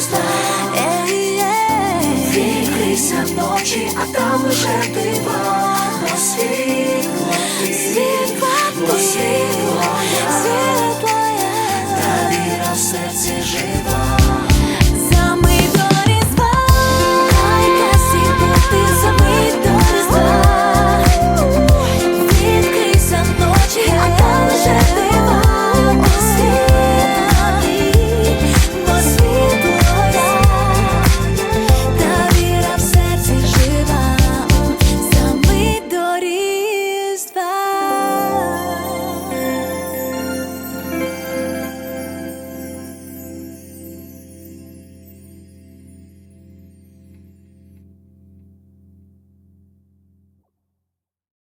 знов Ей, ей, ночі, а там лише дива.